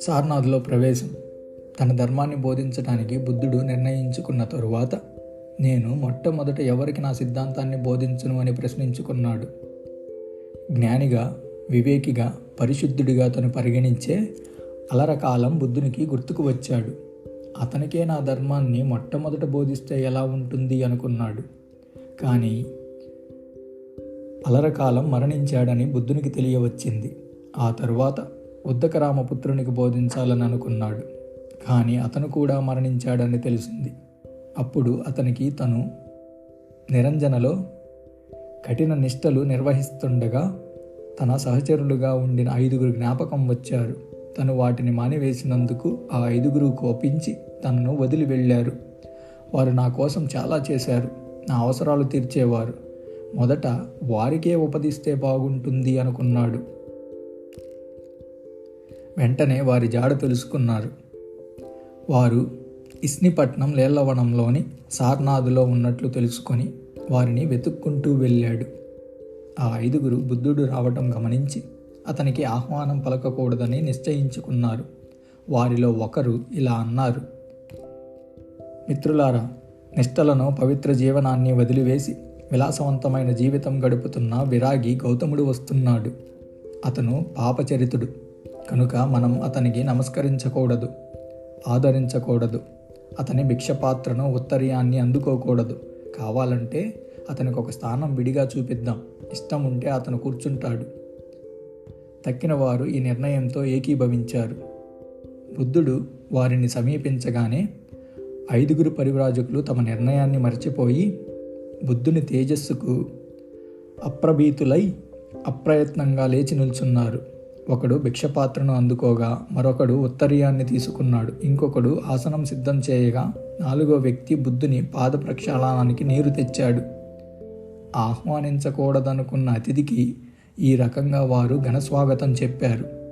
సార్నాథ్లో ప్రవేశం. తన ధర్మాన్ని బోధించడానికి బుద్ధుడు నిర్ణయించుకున్న తరువాత నేను మొట్టమొదట ఎవరికి నా సిద్ధాంతాన్ని బోధించును అని ప్రశ్నించుకున్నాడు. జ్ఞానిగా వివేకిగా పరిశుద్ధుడిగా తను పరిగణించే అలరకాలం బుద్ధునికి గుర్తుకు వచ్చాడు. అతనికే నా ధర్మాన్ని మొట్టమొదట బోధిస్తే ఎలా ఉంటుంది అనుకున్నాడు. కానీ అలరకాలం మరణించాడని బుద్ధునికి తెలియవచ్చింది. ఆ తరువాత ఉద్దకరామపుత్రునికి బోధించాలని అనుకున్నాడు. కానీ అతను కూడా మరణించాడని తెలిసింది. అప్పుడు అతనికి తను నిరంజనలో కఠిన నిష్టలు నిర్వహిస్తుండగా తన సహచరులుగా ఉండిన ఐదుగురు జ్ఞాపకం వచ్చారు. తను వాటిని మానివేసినందుకు ఆ ఐదుగురు కోపించి తనను వదిలి వెళ్ళారు. వారు నా కోసం చాలా చేశారు. నా అవసరాలు తీర్చేవారు. మొదట వారికే ఉపదిస్తే బాగుంటుంది అనుకున్నాడు. వెంటనే వారి జాడ తెలుసుకున్నారు. వారు ఇస్నిపట్నం లేళ్ళవనంలోని సార్నాథులో ఉన్నట్లు తెలుసుకొని వారిని వెతుక్కుంటూ వెళ్ళాడు. ఆ ఐదుగురు బుద్ధుడు రావటం గమనించి అతనికి ఆహ్వానం పలకకూడదని నిశ్చయించుకున్నారు. వారిలో ఒకరు ఇలా అన్నారు మిత్రులారా నిష్టలను పవిత్ర జీవనాన్ని వదిలివేసి విలాసవంతమైన జీవితం గడుపుతున్న విరాగి గౌతముడు వస్తున్నాడు. అతను పాపచరితుడు. కనుక మనం అతనికి నమస్కరించకూడదు. ఆదరించకూడదు. అతని భిక్షపాత్రను ఉత్తరీయాన్ని అందుకోకూడదు. కావాలంటే అతనికి ఒక స్థానం విడిగా చూపిద్దాం. ఇష్టం ఉంటే అతను కూర్చుంటాడు. తక్కిన వారు ఈ నిర్ణయంతో ఏకీభవించారు. బుద్ధుడు వారిని సమీపించగానే ఐదుగురు పరివ్రాజకులు తమ నిర్ణయాన్ని మర్చిపోయి బుద్ధుని తేజస్సుకు అప్రభీతులై అప్రయత్నంగా లేచి నిల్చున్నారు. ఒకడు భిక్షపాత్రను అందుకోగా మరొకడు ఉత్తరీయాన్ని తీసుకున్నాడు. ఇంకొకడు ఆసనం సిద్ధం చేయగా నాలుగో వ్యక్తి బుద్ధుని పాద ప్రక్షాళనానికి నీరు తెచ్చాడు. ఆహ్వానించకూడదనుకున్న అతిథికి ఈ రకంగా వారు ఘనస్వాగతం చెప్పారు.